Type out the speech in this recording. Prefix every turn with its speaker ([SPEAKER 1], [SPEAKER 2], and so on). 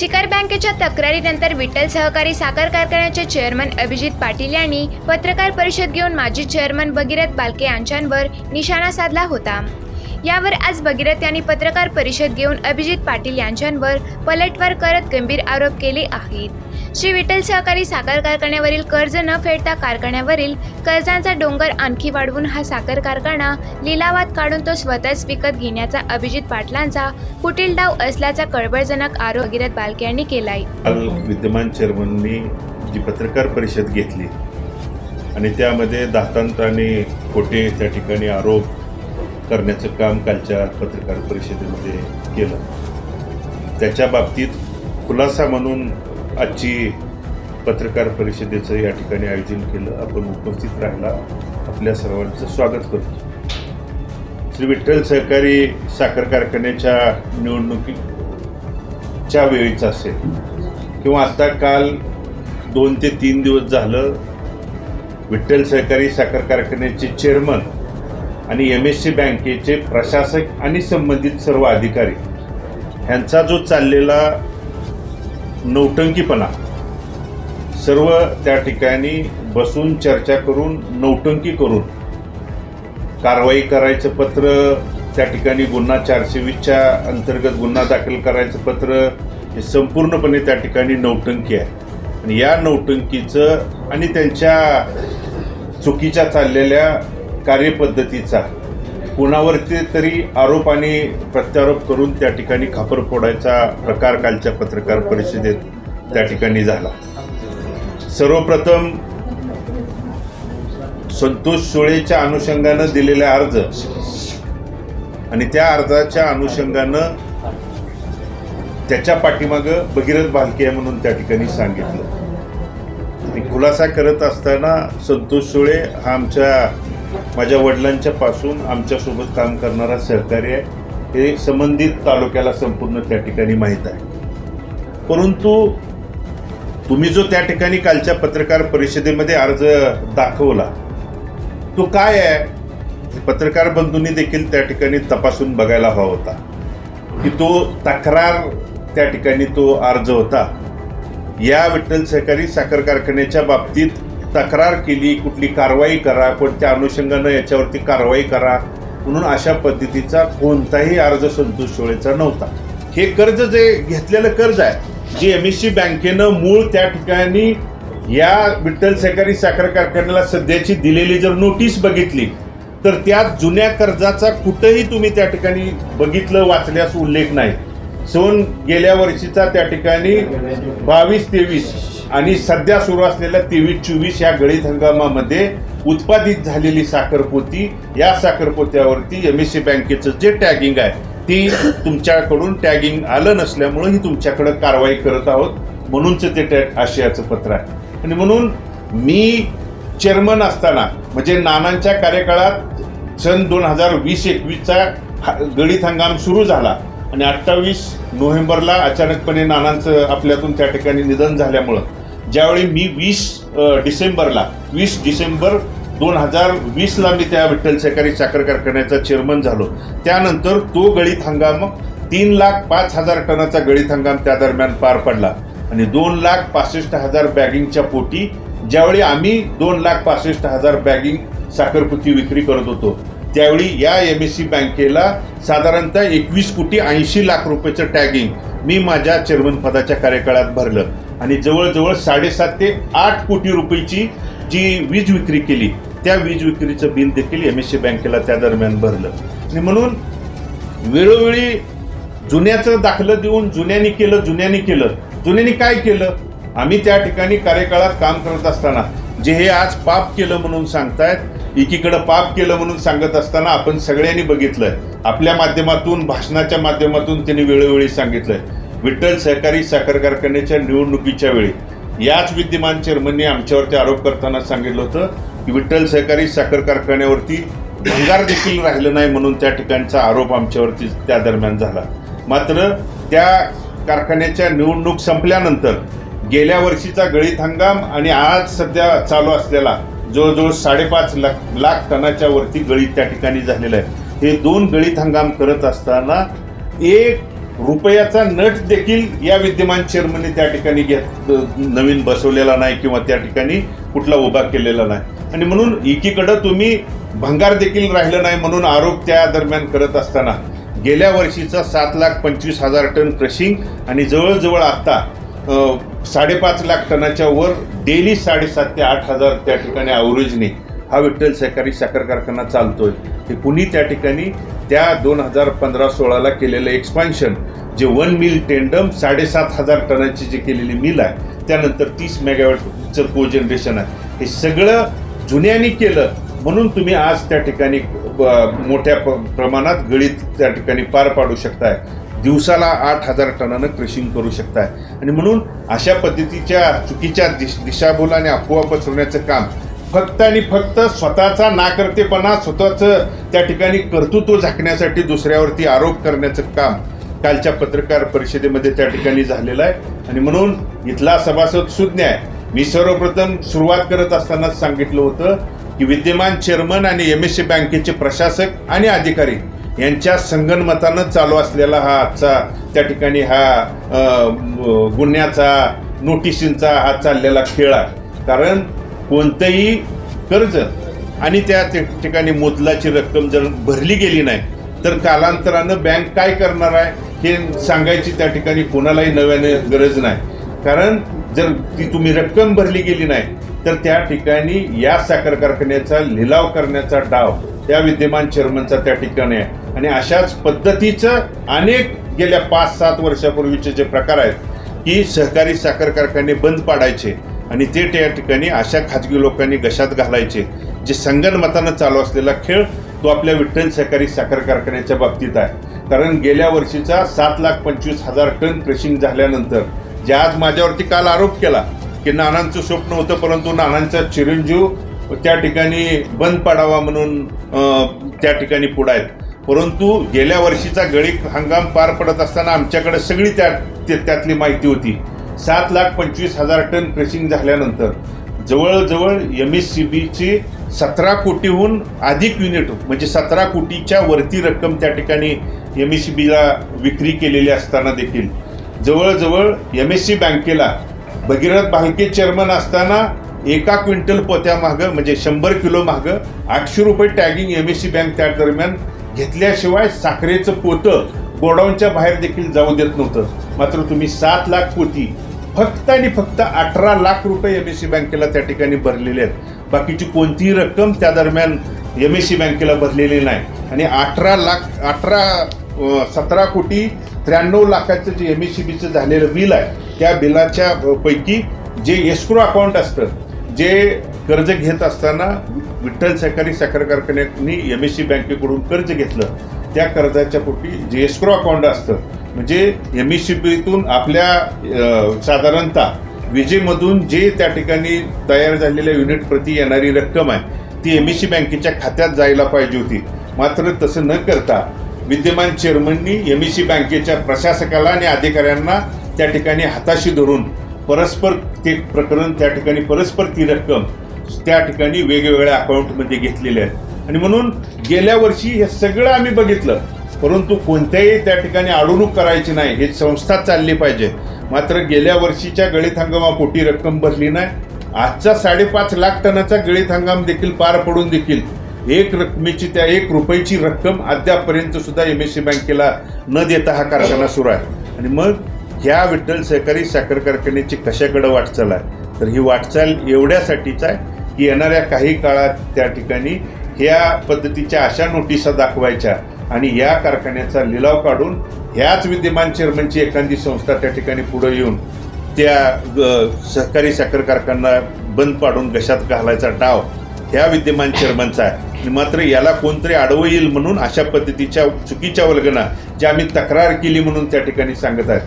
[SPEAKER 1] शिकार बँकेच्या तक्रारीनंतर विठ्ठल सहकारी साखर कारखान्याचे चेअरमन अभिजित पाटील यांनी पत्रकार परिषद घेऊन माजी चेअरमन भगीरथ बालके यांच्यावर निशाणा साधला होता. यावर आज भगीरथ यांनी पत्रकार परिषद घेऊन अभिजित पाटील यांच्यावर पलटवार करत गंभीर आरोप केले आहेत. श्री विठ्ठल सहकारी साखर कारखान्यावरील कर्ज न फेडता कारखान्यावरील कर्जांचा डोंगर आणखी वाढवून हा साखर कारखाना लिलावात काढून तो स्वतःच विकत घेण्याचा अभिजित पाटलांचा कुटील डाव असल्याचा कळबळजनक आरोप भगीरथ बालके यांनी केलाय.
[SPEAKER 2] काल विद्यमान चेअरमननी जी पत्रकार परिषद घेतली आणि त्यामध्ये दातांत्राने खोटे त्या ठिकाणी आरोप करण्याचं काम कालच्या पत्रकार परिषदेमध्ये केलं. त्याच्या बाबतीत खुलासा म्हणून आजची पत्रकार परिषदेचं या ठिकाणी आयोजन केलं. आपण उपस्थित राहायला आपल्या सर्वांचं स्वागत करतो. श्री विठ्ठल सहकारी साखर कारखान्याच्या निवडणुकीच्या वेळीच असेल किंवा आता काल दोन ते तीन दिवस झालं विठ्ठल सहकारी साखर कारखान्याचे चेअरमन आणि एम एस सी बँकेचे प्रशासक आणि संबंधित सर्व अधिकारी ह्यांचा जो चाललेला नौटंकीपणा. सर्व त्या ठिकाणी बसून चर्चा करून नौटंकी करून कारवाई करायचं पत्र त्या ठिकाणी गुन्हा चारशे वीसच्या अंतर्गत गुन्हा दाखल करायचं पत्र हे संपूर्णपणे त्या ठिकाणी नौटंकी आहे. आणि या नौटंकीचं आणि त्यांच्या चुकीच्या चाललेल्या कार्यपद्धतीचा कुणावरती तरी आरोप आणि प्रत्यारोप करून त्या ठिकाणी खापर फोडायचा प्रकार कालच्या पत्रकार परिषदेत त्या ठिकाणी झाला. सर्वप्रथम संतोष सुळेच्या अनुषंगानं दिलेला अर्ज आणि त्या अर्जाच्या अनुषंगानं त्याच्या पाठीमागं भगीरथ भालके आहे म्हणून त्या ठिकाणी सांगितलं. आणि खुलासा करत असताना संतोष सुळे हा आमच्या माझ्या वडिलांच्या पासून आमच्यासोबत काम करणारा सहकारी आहे. हे संबंधित तालुक्याला संपूर्ण त्या ठिकाणी माहीत आहे. परंतु तुम्ही जो त्या ठिकाणी कालच्या पत्रकार परिषदेमध्ये अर्ज दाखवला तो काय आहे? पत्रकार बंधूंनी देखील त्या ठिकाणी तपासून बघायला हवा होता की तो तक्रार त्या ठिकाणी तो अर्ज होता. या विठ्ठल सहकारी साखर कारखान्याच्या बाबतीत तक्रार केली कुठली कारवाई करा कोणत्या अनुषंगानं याच्यावरती कारवाई करा म्हणून अशा पद्धतीचा कोणताही अर्ज संतोष सोळेचा नव्हता. हे कर्ज जे घेतलेलं कर्ज आहे जे एम एस सी बँकेनं मूळ त्या ठिकाणी या विठ्ठल सहकारी साखर कारखान्याला सध्याची दिलेली जर नोटीस बघितली तर त्या जुन्या कर्जाचा कुठंही तुम्ही त्या ठिकाणी बघितलं वाचल्यास उल्लेख नाही. सोन गेल्या वर्षीचा त्या ठिकाणी बावीस तेवीस आणि सध्या सुरू असलेल्या तेवीस चोवीस या गळीत हंगामामध्ये उत्पादित झालेली साखरपोती या साखरपोत्यावरती एम एस सी बँकेचं जे टॅगिंग आहे ती तुमच्याकडून टॅगिंग आलं नसल्यामुळे ही तुमच्याकडं कारवाई करत आहोत. म्हणूनच ते टॅग आशयाचं पत्र आहे. आणि म्हणून मी चेअरमन असताना म्हणजे नानांच्या कार्यकाळात सन दोन हजार वीस एकवीसचा हा- गळीत हंगाम सुरू झाला. आणि अठ्ठावीस नोव्हेंबरला अचानकपणे नानांचं आपल्यातून त्या ठिकाणी निधन झाल्यामुळं ज्यावेळी मी वीस डिसेंबरला वीस डिसेंबर दोन हजार वीसला मी त्या विठ्ठल सहकारी साखर कारखान्याचा चेअरमन झालो. त्यानंतर तो गळीत हंगाम तीन लाख पाच हजार टनाचा गळीत हंगाम त्या दरम्यान पार पडला. आणि दोन लाख पासष्ट हजार बॅगिंगच्या पोटी ज्यावेळी आम्ही दोन लाख पासष्ट हजार बॅगिंग साखरपुती विक्री करत होतो त्यावेळी या एम एस सी बँकेला साधारणतः एकवीस कोटी ऐंशी लाख रुपयाचं टॅगिंग मी माझ्या चेअरमन पदाच्या कार्यकाळात भरलं. आणि जवळजवळ साडेसात ते आठ कोटी रुपयेची जी वीज विक्री केली त्या वीज विक्रीचं बिल देखील एम एस सी बँकेला त्या दरम्यान भरलं. आणि म्हणून वेळोवेळी जुन्याचं दाखलं देऊन जुन्यानी केलं जुन्यानी केलं. जुन्यानी काय केलं? आम्ही त्या ठिकाणी कार्यकाळात काम करत असताना जे हे आज पाप केलं म्हणून सांगतायत एकीकडं पाप केलं म्हणून सांगत असताना आपण सगळ्यांनी बघितलंय. आपल्या माध्यमातून भाषणाच्या माध्यमातून त्यांनी वेळोवेळी सांगितलंय. विठ्ठल सहकारी साखर कारखान्याच्या निवडणुकीच्या वेळी याच विद्यमान चेअरमनने आमच्यावरती आरोप करताना सांगितलं होतं की विठ्ठल सहकारी साखर कारखान्यावरती भंगार देखील राहिलं नाही म्हणून त्या ठिकाणचा आरोप आमच्यावरती त्या दरम्यान झाला. मात्र त्या कारखान्याच्या निवडणूक संपल्यानंतर गेल्या वर्षीचा गळीत हंगाम आणि आज सध्या चालू असलेला जवळजवळ साडेपाच लाख लाख टनाच्या वरती गळीत त्या ठिकाणी झालेला आहे. हे दोन गळीत हंगाम करत असताना एक रुपयाचा नट देखील या विद्यमान चेअरमनने त्या ठिकाणी घेत नवीन बसवलेला नाही किंवा त्या ठिकाणी कुठला उभा केलेला नाही. आणि म्हणून एकीकडं तुम्ही भंगार देखील राहिलं नाही म्हणून आरोप त्या दरम्यान करत असताना गेल्या वर्षीचा सात लाख पंचवीस हजार टन क्रशिंग आणि जवळजवळ आता साडेपाच लाख टनाच्या वर डेली साडेसात ते आठ हजार त्या ठिकाणी अवरेजने हा विठ्ठल सहकारी साखर कारखाना चालतोय. ते कुणी त्या ठिकाणी त्या दोन हजार पंधरा सोळाला केलेलं एक्सपान्शन जे वन मिल टेंडम साडेसात हजार टनाची जी केलेली मिल आहे त्यानंतर तीस मेगावॅटचं को जनरेशन आहे. हे सगळं जुन्यानी केलं म्हणून तुम्ही आज त्या ठिकाणी मोठ्या प- प्रमाणात गळीत त्या ठिकाणी पार पाडू शकताय. दिवसाला आठ हजार टनानं क्रशिंग करू शकताय. आणि म्हणून अशा पद्धतीच्या चुकीच्या दिश दिशाभूल आणि अफवा पसरवण्याचं काम फक्त आणि फक्त स्वतःचा नाकर्तेपणा स्वतःचं त्या ठिकाणी कर्तृत्व झाकण्यासाठी दुसऱ्यावरती आरोप करण्याचं काम कालच्या पत्रकार परिषदेमध्ये त्या ठिकाणी झालेलं आहे. आणि म्हणून इथला सभासद सुज्ञ आहे मी सर्वप्रथम सुरुवात करत असतानाच सांगितलं होतं की विद्यमान चेअरमन आणि एम एस सी बँकेचे प्रशासक आणि अधिकारी यांच्या संगणमतानं चालू असलेला हा आजचा त्या ठिकाणी हा गुन्ह्याचा नोटिसींचा हा चाललेला खेळ आहे. कारण कोणतंही कर्ज आणि त्या ठिकाणी मोदलाची रक्कम जर भरली गेली नाही तर कालांतरानं बँक काय करणार आहे हे सांगायची त्या ठिकाणी कोणालाही नव्याने गरज नाही. कारण जर ती तुम्ही रक्कम भरली गेली नाही तर त्या ठिकाणी या साखर कारखान्याचा लिलाव करण्याचा डाव त्या विद्यमान चेअरमनचा त्या ठिकाणी आहे. आणि अशाच पद्धतीचं अनेक गेल्या पाच सात वर्षापूर्वीचे जे प्रकार आहेत की सहकारी साखर कारखाने बंद पाडायचे आणि ते त्या ठिकाणी अशा खाजगी लोकांनी घशात घालायचे जे संगणमतानं चालू असलेला खेळ तो आपल्या विठ्ठल सहकारी साखर कारखान्याच्या बाबतीत आहे. कारण गेल्या वर्षीचा सात लाख पंचवीस हजार टन क्रशिंग झाल्यानंतर जे आज माझ्यावरती काल आरोप केला की नानांचं स्वप्न होतं परंतु नानांचा चिरंजीव त्या ठिकाणी बंद पाडावा म्हणून त्या ठिकाणी पुढं आहेत. परंतु गेल्या वर्षीचा गळी हंगाम पार पडत असताना आमच्याकडे सगळी त्या ते- त्यातली माहिती होती. सात लाख पंचवीस हजार टन क्रशिंग झाल्यानंतर जवळजवळ एम एस सी बीची सतरा कोटीहून अधिक युनिट म्हणजे सतरा कोटीच्या वरती रक्कम त्या ठिकाणी एम एस सी बीला विक्री केलेली असताना देखील. जवळजवळ एम एस सी बँकेला भगीरथ भालके चेअरमन असताना एका क्विंटल पोत्या मागं म्हणजे शंभर किलो मागं आठशे रुपये tagging M S C bank त्या दरम्यान घेतल्याशिवाय साखरेचं पोतं गोडाऊनच्या बाहेर देखील जाऊ देत नव्हतं. मात्र तुम्ही सात लाख पोती फक्त आणि फक्त अठरा लाख रुपये एम एस सी बँकेला त्या ठिकाणी भरलेले आहेत. बाकीची कोणतीही रक्कम त्या दरम्यान एम एस सी बँकेला भरलेली नाही. आणि अठरा लाख अठरा सतरा कोटी त्र्याण्णव लाखाचं जे एम एस सी बीचं झालेलं बिल आहे त्या बिलाच्या पैकी जे एस्क्रो अकाउंट असतं जे कर्ज घेत असताना विठ्ठल सहकारी साखर कारखान्यांनी एम एस सी बँकेकडून कर्ज घेतलं त्या कर्जाच्या पोटी जे एस्क्रो अकाउंट असतं. म्हणजे एम एस सी बीतून आपल्या साधारणतः विजेमधून जे त्या ठिकाणी तयार झालेल्या युनिट प्रति येणारी रक्कम आहे ती एम एस सी बँकेच्या खात्यात जायला पाहिजे होती. मात्र तसं न करता विद्यमान चेअरमननी एम एस सी बँकेच्या प्रशासकाला आणि अधिकाऱ्यांना त्या ठिकाणी हाताशी धरून परस्पर ते प्रकरण त्या ठिकाणी परस्पर ती रक्कम त्या ठिकाणी वेगवेगळ्या अकाउंटमध्ये घेतलेल्या आहेत आणि म्हणून गेल्या वर्षी हे सगळं आम्ही बघितलं. परंतु कोणत्याही त्या ठिकाणी अडवणूक करायची नाही. हे संस्था चालली पाहिजे. मात्र गेल्या वर्षीच्या गळीत हंगामापोटी रक्कम भरली नाही. आजचा साडेपाच लाख टनाचा गळीत हंगाम देखील पार पडून देखील एक रकमेची त्या एक रुपयाची रक्कम अद्यापर्यंत सुद्धा एम एस सी बँकेला न देता हा कारखाना सुरू आहे. आणि मग ह्या विठ्ठल सहकारी साखर कारखान्याची कशाकडे वाटचाल आहे? तर ही वाटचाल एवढ्यासाठीच आहे की येणाऱ्या काही काळात त्या ठिकाणी ह्या पद्धतीच्या अशा नोटिसा दाखवायच्या आणि या कारखान्याचा लिलाव काढून ह्याच विद्यमान चेअरमनची एखादी संस्था त्या ठिकाणी पुढे येऊन त्या सहकारी साखर कारखाना बंद पाडून घशात घालायचा डाव ह्या विद्यमान चेअरमनचा आहे. मात्र याला कोणतरी आडवं येईल म्हणून अशा पद्धतीच्या चुकीच्या वल्गना ज्या आम्ही तक्रार केली म्हणून त्या ठिकाणी सांगत आहेत.